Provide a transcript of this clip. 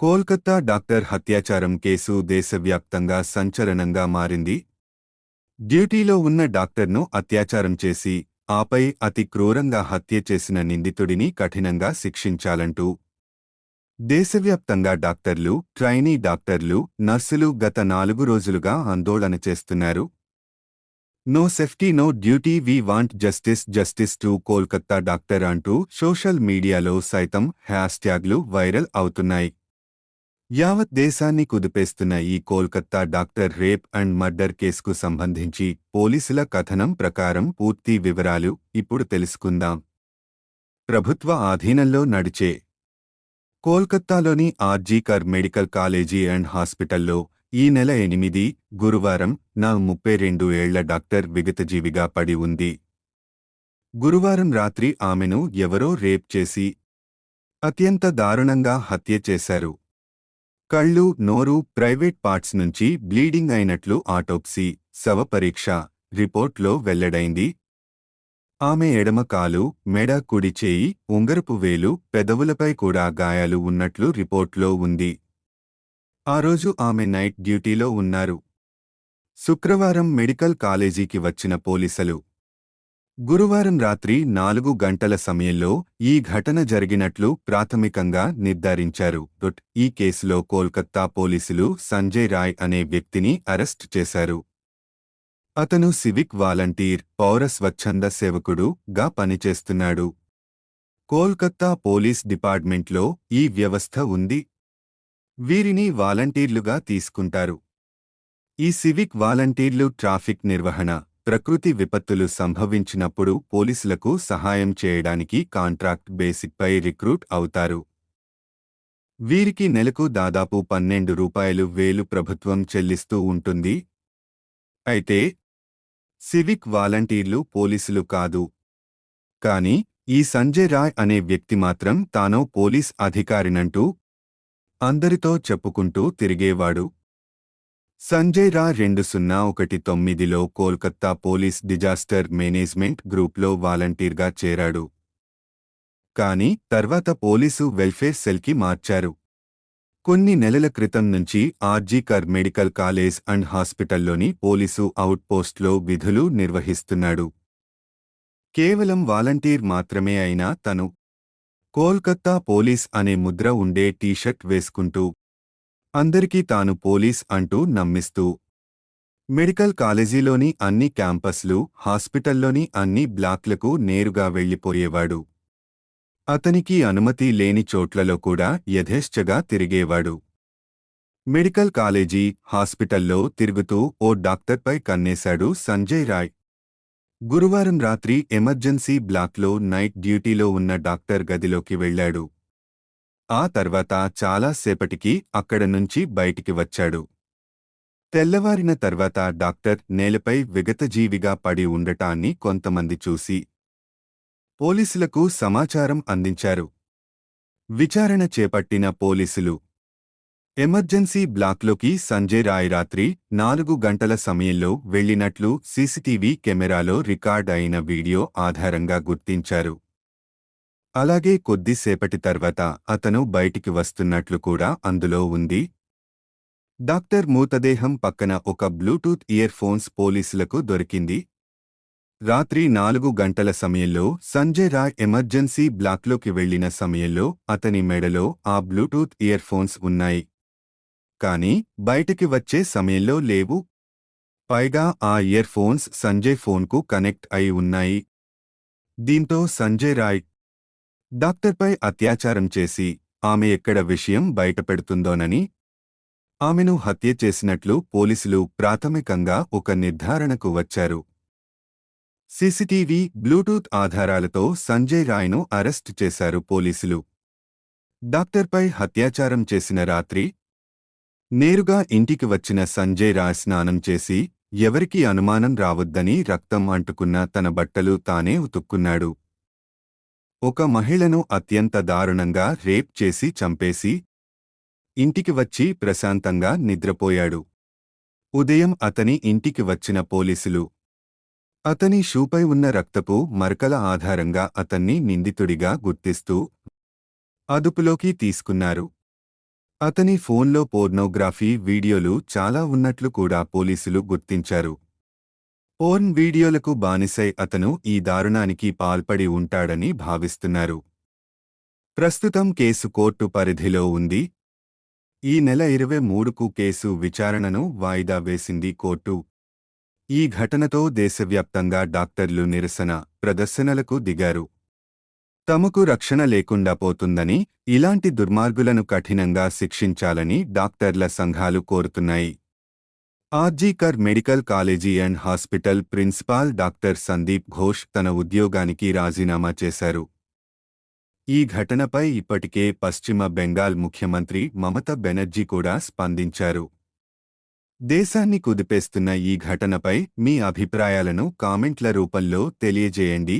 Kolkata doctor హత్యాచారం case దేశవ్యాప్తంగా సంచలనంగా మారింది. డ్యూటీలో ఉన్న డాక్టర్ను అత్యాచారం చేసి ఆపై అతి క్రూరంగా హత్య చేసిన నిందితుడిని కఠినంగా శిక్షించాలంటూ దేశవ్యాప్తంగా డాక్టర్లు ట్రైనీ డాక్టర్లు నర్సులు గత నాలుగు రోజులుగా ఆందోళన చేస్తున్నారు. No safety no duty we want justice justice to Kolkata doctor అంటూ సోషల్ మీడియాలో సైతం హ్యాష్ ట్యాగ్లు వైరల్ అవుతున్నాయి. యావత్ దేశాన్ని కుదిపేస్తున్న ఈ Kolkata doctor rape and murder కేసుకు సంబంధించి పోలీసుల కథనం ప్రకారం పూర్తి వివరాలు ఇప్పుడు తెలుసుకుందాం. ప్రభుత్వ ఆధీనంలో నడిచే కోల్కత్తాలోని ఆర్జీకర్ మెడికల్ కాలేజీ అండ్ హాస్పిటల్లో ఈ నెల ఎనిమిది గురువారం నా ముప్పై రెండు ఏళ్ళ డాక్టర్ విగతజీవిగా పడి ఉంది. గురువారం రాత్రి ఆమెను ఎవరో రేప్ చేసి అత్యంత దారుణంగా హత్య చేశారు. కళ్ళు నోరు ప్రైవేట్ పార్ట్స్ నుంచి బ్లీడింగ్ అయినట్లు ఆటోప్సీ శవపరీక్ష రిపోర్ట్లో వెల్లడైంది. ఆమె ఎడమ కాలు మెడ కుడి చేయి ఉంగరపు వేలు పెదవులపై కూడా గాయాలు ఉన్నట్లు రిపోర్ట్లో ఉంది. ఆ రోజు ఆమె నైట్ డ్యూటీలో ఉన్నారు. శుక్రవారం మెడికల్ కాలేజీకి వచ్చిన పోలీసులు గురువారం రాత్రి నాలుగు గంటల సమయంలో ఈ ఘటన జరిగినట్లు ప్రాథమికంగా నిర్ధారించారు. డొట్ ఈ కేసులో కోల్కత్తా పోలీసులు సంజయ్ రాయ్ అనే వ్యక్తిని అరెస్ట్ చేశారు. అతను సివిక్ వాలంటీర్ పౌర స్వచ్ఛంద సేవకుడు గా పనిచేస్తున్నాడు. కోల్కత్తా పోలీస్ డిపార్ట్మెంట్లో ఈ వ్యవస్థ ఉంది. వీరిని వాలంటీర్లుగా తీసుకుంటారు. ఈ సివిక్ వాలంటీర్లు ట్రాఫిక్ నిర్వహణ ప్రకృతి విపత్తులు సంభవించినప్పుడు పోలీసులకు సహాయం చేయడానికి కాంట్రాక్ట్ బేసిక్పై రిక్రూట్ అవుతారు. వీరికి నెలకు దాదాపు పన్నెండు రూపాయలు వేలు ప్రభుత్వం చెల్లిస్తూ ఉంటుంది. అయితే సివిక్ వాలంటీర్లు పోలీసులు కాదు. కాని ఈ సంజయ్ రాయ్ అనే వ్యక్తి మాత్రం తానో పోలీస్ అధికారినంటూ అందరితో చెప్పుకుంటూ తిరిగేవాడు. సంజయ్ రా రెండు సున్నా ఒకటి తొమ్మిదిలో కోల్కత్తా పోలీస్ డిజాస్టర్ మేనేజ్మెంట్ గ్రూప్లో వాలంటీర్గా చేరాడు. కాని తర్వాత పోలీసు వెల్ఫేర్ సెల్కి మార్చారు. కొన్ని నెలల క్రితం నుంచి ఆర్జీకర్ మెడికల్ కాలేజ్ అండ్ హాస్పిటల్లోని పోలీసు అవుట్పోస్ట్లో విధులు నిర్వహిస్తున్నాడు. కేవలం వాలంటీర్ మాత్రమే అయినా తను కోల్కత్తా పోలీస్ అనే ముద్ర ఉండే టీషర్ట్ వేసుకుంటూ అందరికీ తాను పోలీస్ అంటూ నమ్మిస్తూ. మెడికల్ కాలేజీలోని అన్ని క్యాంపస్లు హాస్పిటల్లోని అన్ని బ్లాక్లకు నేరుగా వెళ్ళిపోయేవాడు అతనికి అనుమతి లేని చోట్లలో కూడా యథేష్టగా తిరిగేవాడు. మెడికల్ కాలేజీ హాస్పిటల్లో తిరుగుతూ ఓ డాక్టర్పై కన్నేశాడు సంజయ్ రాయ్. గురువారం రాత్రి ఎమర్జెన్సీ బ్లాక్లో నైట్ డ్యూటీలో ఉన్న డాక్టర్ గదిలోకి వెళ్ళాడు ఆ తర్వాత చాలా సేపటికి అక్కడ నుంచి బయటికి వచ్చాడు. తెల్లవారిన తర్వాత డాక్టర్ నేలపై విగతజీవిగా పడి ఉండటాన్ని కొంతమంది చూసి పోలీసులకు సమాచారం అందించారు. విచారణ చేపట్టిన పోలీసులు ఎమర్జెన్సీ బ్లాక్లోకి సంజయ్ రాయ్ రాత్రి నాలుగు గంటల సమయంలో వెళ్ళినట్లు సీసీటీవీ కెమెరాలో రికార్డ్ అయిన వీడియో ఆధారంగా గుర్తించారు. అలాగే కొద్దిసేపటి తర్వాత అతను బయటికి వస్తున్నట్లు కూడా అందులో ఉంది. డాక్టర్ మూతదేహం పక్కన ఒక బ్లూటూత్ ఇయర్ ఫోన్స్ పోలీసులకు దొరికింది. రాత్రి నాలుగు గంటల సమయంలో సంజయ్ రాయ్ ఎమర్జెన్సీ బ్లాక్లోకి వెళ్ళిన సమయంలో అతని మెడలో ఆ బ్లూటూత్ ఇయర్ ఫోన్స్ ఉన్నాయి. కానీ బయటికి వచ్చే సమయంలో లేవు. పైగా ఆ ఇయర్ ఫోన్స్ సంజయ్ ఫోన్కు కనెక్ట్ అయి ఉన్నాయి. దీంతో సంజయ్ రాయ్ డాక్టర్పై అత్యాచారం చేసి ఆమె ఎక్కడ విషయం బయటపెడుతుందోనని ఆమెను హత్య చేసినట్లు పోలీసులు ప్రాథమికంగా ఒక నిర్ధారణకు వచ్చారు. సీసీటీవీ బ్లూటూత్ ఆధారాలతో సంజయ్ రాయ్ను అరెస్టు చేశారు పోలీసులు. డాక్టర్పై హత్యాచారం చేసిన రాత్రి నేరుగా ఇంటికి వచ్చిన సంజయ్ రాయ్ స్నానం చేసి ఎవరికీ అనుమానం రావద్దని రక్తం అంటుకున్న తన బట్టలు తానే ఉతుక్కున్నాడు. ఒక మహిళను అత్యంత దారుణంగా రేప్ చేసి చంపేసి ఇంటికి వచ్చి ప్రశాంతంగా నిద్రపోయాడు. ఉదయం అతని ఇంటికి వచ్చిన పోలీసులు అతని షూపై ఉన్న రక్తపు మరకల ఆధారంగా అతన్ని నిందితుడిగా గుర్తిస్తూ అదుపులోకి తీసుకున్నారు. అతని ఫోన్లో పోర్నోగ్రఫీ వీడియోలు చాలా ఉన్నట్లు కూడా పోలీసులు గుర్తించారు. పోర్న్ వీడియోలకు బానిసై అతను ఈ దారుణానికి పాల్పడి ఉంటాడని భావిస్తున్నారు. ప్రస్తుతం కేసు కోర్టు పరిధిలో ఉంది. ఈ నెల ఇరవై మూడుకు కేసు విచారణను వాయిదా వేసింది కోర్టు. ఈ ఘటనతో దేశవ్యాప్తంగా డాక్టర్లు నిరసన ప్రదర్శనలకు దిగారు. తమకు రక్షణ లేకుండా పోతుందని ఇలాంటి దుర్మార్గులను కఠినంగా శిక్షించాలని డాక్టర్ల సంఘాలు కోరుతున్నాయి. RG Kar medical college and hospital principal doctor Sandip Ghosh తన ఉద్యోగానికి రాజీనామా చేశారు. ఈ ఘటనపై ఇప్పటికే పశ్చిమ బెంగాల్ ముఖ్యమంత్రి మమతా బెనర్జీ కూడా స్పందించారు. దేశాన్ని కుదిపేస్తున్న ఈ ఘటనపై మీ అభిప్రాయాలను కామెంట్ల రూపంలో తెలియజేయండి.